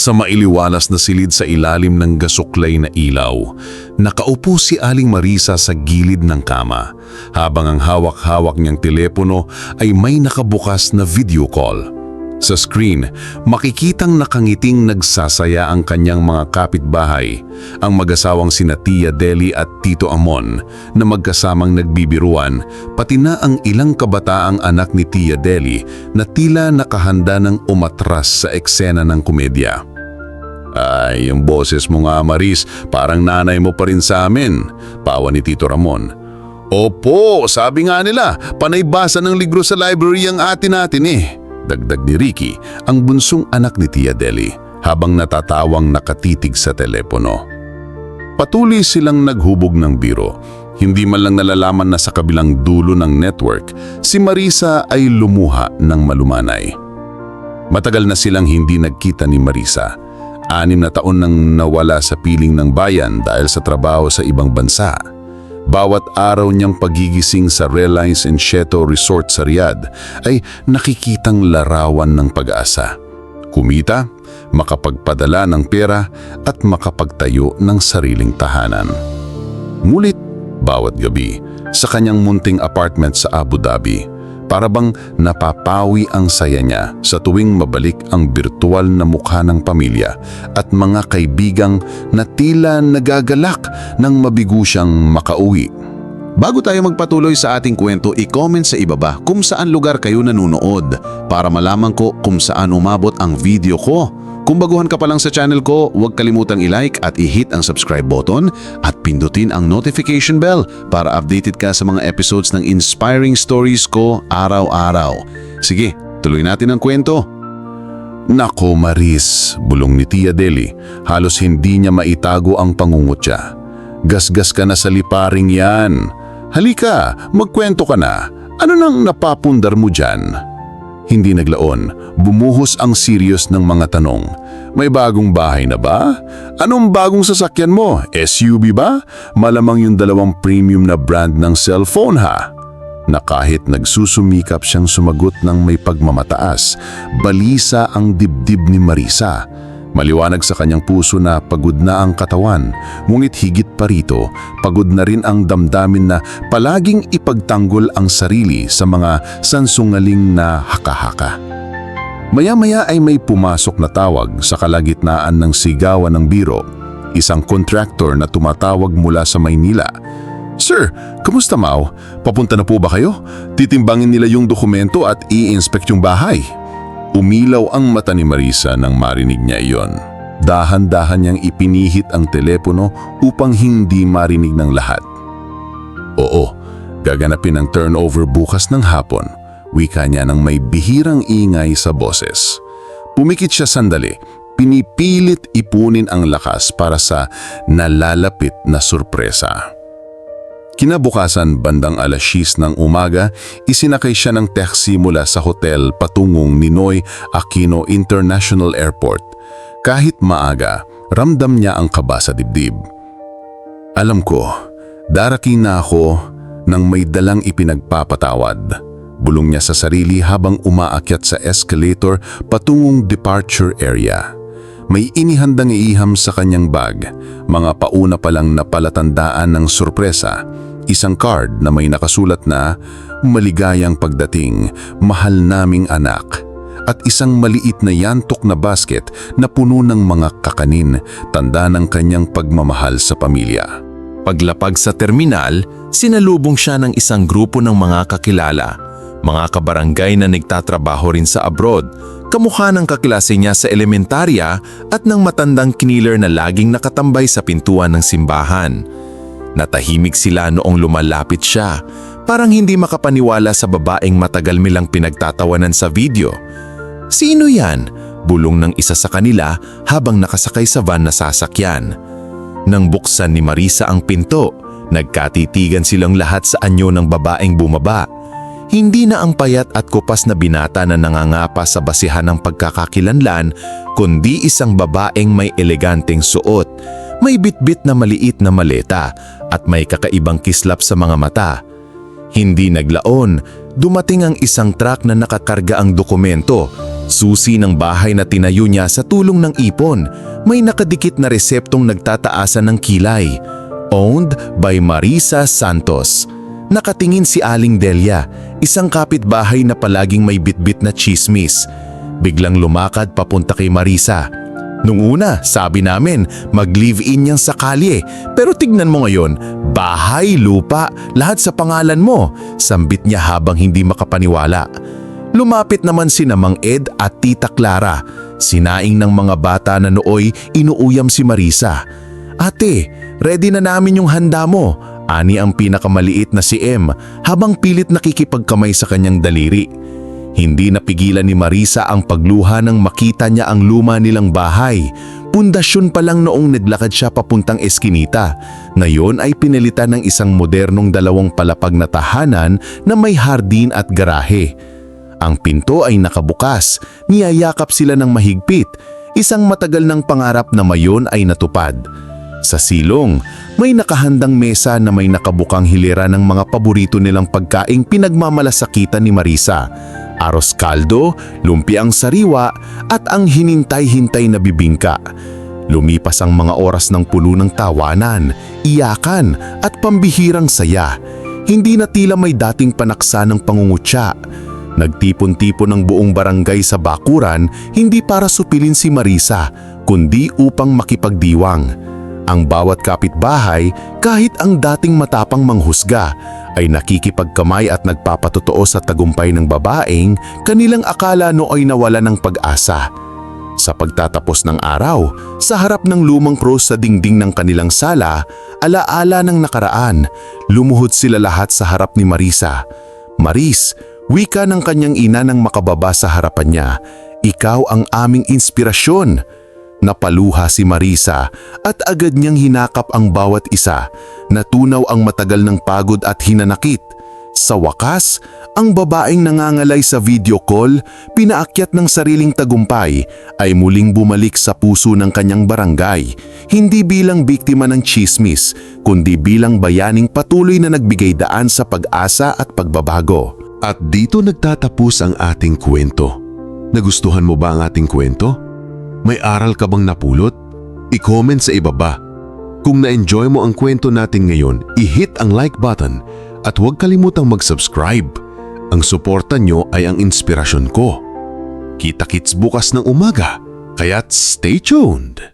Sa mailiwalas na silid sa ilalim ng gasuklay na ilaw, nakaupo si Aling Marisa sa gilid ng kama, habang ang hawak-hawak niyang telepono ay may nakabukas na video call. Sa screen, makikitang nakangiting nagsasaya ang kanyang mga kapitbahay, ang mag-asawang sina Tia Deli at Tito Amon na magkasamang nagbibiruan, pati na ang ilang kabataang anak ni Tia Deli na tila nakahanda ng umatras sa eksena ng komedya. Ay, yung boses mo nga Maris, parang nanay mo pa rin sa amin, pawa ni Tito Ramon. Opo, sabi nga nila, panay basa ng libro sa library ang atin natin eh. Dagdag ni Ricky, ang bunsong anak ni Tia Deli, habang natatawang nakatitig sa telepono. Patuloy silang naghubog ng biro. Hindi man lang nalalaman na sa kabilang dulo ng network, si Marisa ay lumuha ng malumanay. Matagal na silang hindi nagkita ni Marisa. Anim na taon nang nawala sa piling ng bayan dahil sa trabaho sa ibang bansa. Bawat araw niyang pagigising sa Reliance Encheto Resort sa Riyadh ay nakikitang larawan ng pag-asa. Kumita, makapagpadala ng pera at makapagtayo ng sariling tahanan. Ngunit bawat gabi sa kanyang munting apartment sa Abu Dhabi, para bang napapawi ang saya niya sa tuwing mabalik ang virtual na mukha ng pamilya at mga kaibigang na tila nagagalak nang mabigo siyang makauwi. Bago tayo magpatuloy sa ating kwento, i-comment sa ibaba kung saan lugar kayo nanonood para malaman ko kung saan umabot ang video ko. Kung baguhan ka pa lang sa channel ko, huwag kalimutang i-like at i-hit ang subscribe button at pindutin ang notification bell para updated ka sa mga episodes ng inspiring stories ko araw-araw. Sige, tuloy natin ang kwento. Nako Maris, bulong ni Tia Deli, halos hindi niya maitago ang pangungutya. Gasgas ka na sa liparing yan. Halika, magkwento ka na. Ano nang napapundar mo dyan? Hindi naglaon, bumuhos ang serious ng mga tanong. May bagong bahay na ba? Anong bagong sasakyan mo? SUV ba? Malamang yung dalawang premium na brand ng cellphone ha? Na kahit nagsusumikap siyang sumagot ng may pagmamataas, balisa ang dibdib ni Marisa. Maliwanag sa kanyang puso na pagod na ang katawan, ngunit higit pa rito, pagod na rin ang damdamin na palaging ipagtanggol ang sarili sa mga sansungaling na haka-haka. Maya-maya ay may pumasok na tawag sa kalagitnaan ng sigawan ng biro, isang contractor na tumatawag mula sa Maynila. Sir, kamusta Mau? Papunta na po ba kayo? Titimbangin nila yung dokumento at i-inspect yung bahay. Umilaw ang mata ni Marisa nang marinig niya iyon. Dahan-dahan niyang ipinihit ang telepono upang hindi marinig ng lahat. Oo, gaganapin ang turnover bukas ng hapon. Wika niya ng may bihirang ingay sa boses. Pumikit siya sandali, pinipilit ipunin ang lakas para sa nalalapit na sorpresa. Kinabukasan bandang alas 10 ng umaga, isinakay siya ng taxi mula sa hotel patungong Ninoy Aquino International Airport. Kahit maaga, ramdam niya ang kaba sa dibdib. Alam ko, darating na ako nang may dalang ipinagpapatawad. Bulong niya sa sarili habang umaakyat sa escalator patungong departure area. May inihandang iiham sa kanyang bag, mga pauna pa lang na palatandaan ng sorpresa, isang card na may nakasulat na maligayang pagdating, mahal naming anak, at isang maliit na yantok na basket na puno ng mga kakanin, tanda ng kanyang pagmamahal sa pamilya. Paglapag sa terminal, sinalubong siya ng isang grupo ng mga kakilala, mga kabarangay na nagtatrabaho rin sa abroad, kamukha ng kaklase niya sa elementarya at ng matandang kniler na laging nakatambay sa pintuan ng simbahan. Natahimik sila noong lumalapit siya, parang hindi makapaniwala sa babaeng matagal milang pinagtatawanan sa video. Sino yan? Bulong ng isa sa kanila habang nakasakay sa van na sasakyan. Nang buksan ni Marisa ang pinto, nagkatitigan silang lahat sa anyo ng babaeng bumaba. Hindi na ang payat at kupas na binata na nangangapa sa basihan ng pagkakakilanlan, kundi isang babaeng may eleganteng suot, may bitbit na maliit na maleta at may kakaibang kislap sa mga mata. Hindi naglaon, dumating ang isang truck na nakakarga ang dokumento, Susi ng bahay na tinayo niya sa tulong ng ipon, may nakadikit na reseptong nagtataasan ng kilay. Owned by Marisa Santos. Nakatingin si Aling Delia, isang kapitbahay na palaging may bitbit na chismis. Biglang lumakad papunta kay Marisa. Nung una, sabi namin, mag-live-in niyang sa kalye. Pero tignan mo ngayon, bahay, lupa, lahat sa pangalan mo. Sambit niya habang hindi makapaniwala. Lumapit naman si Namang Ed at Tita Clara. Sinaing ng mga bata na nooy inuuyam si Marisa. Ate, ready na namin yung handa mo. Ani ang pinakamaliit na si M habang pilit nakikipagkamay sa kanyang daliri. Hindi napigilan ni Marisa ang pagluha nang makita niya ang luma nilang bahay. Pundasyon pa lang noong naglakad siya papuntang eskinita. Ngayon ay pinilitan ng isang modernong dalawang palapag na tahanan na may hardin at garahe. Ang pinto ay nakabukas, niyayakap sila ng mahigpit. Isang matagal ng pangarap na mayon ay natupad. Sa silong, may nakahandang mesa na may nakabukang hilera ng mga paborito nilang pagkaing pinagmamalasakitan ni Marisa. Aros kaldo, lumpiang sariwa at ang hinintay-hintay na bibingka. Lumipas ang mga oras ng puno ng tawanan, iyakan at pambihirang saya. Hindi na tila may dating panaksa ng pangungutya. Nagtipon-tipon ng buong barangay sa bakuran hindi para supilin si Marisa, kundi upang makipagdiwang. Ang bawat kapitbahay, kahit ang dating matapang manghusga, ay nakikipagkamay at nagpapatotoo sa tagumpay ng babaeng kanilang akala nooy nawala ng pag-asa. Sa pagtatapos ng araw, sa harap ng lumang cross sa dingding ng kanilang sala, alaala ng nakaraan, lumuhod sila lahat sa harap ni Marisa. Maris, wika ng kanyang ina nang makababa sa harapan niya, ikaw ang aming inspirasyon. Napaluha si Marisa at agad niyang hinakap ang bawat isa. Natunaw ang matagal ng pagod at hinanakit. Sa wakas, ang babaeng nangangalay sa video call, pinaakyat ng sariling tagumpay, ay muling bumalik sa puso ng kanyang barangay. Hindi bilang biktima ng chismis, kundi bilang bayaning patuloy na nagbigay daan sa pag-asa at pagbabago. At dito nagtatapos ang ating kwento. Nagustuhan mo ba ang ating kwento? May aral ka bang napulot? I-comment sa ibaba. Kung na-enjoy mo ang kwento natin ngayon, i-hit ang like button at huwag kalimutang mag-subscribe. Ang suporta nyo ay ang inspirasyon ko. Kita-kits bukas ng umaga, kaya't stay tuned!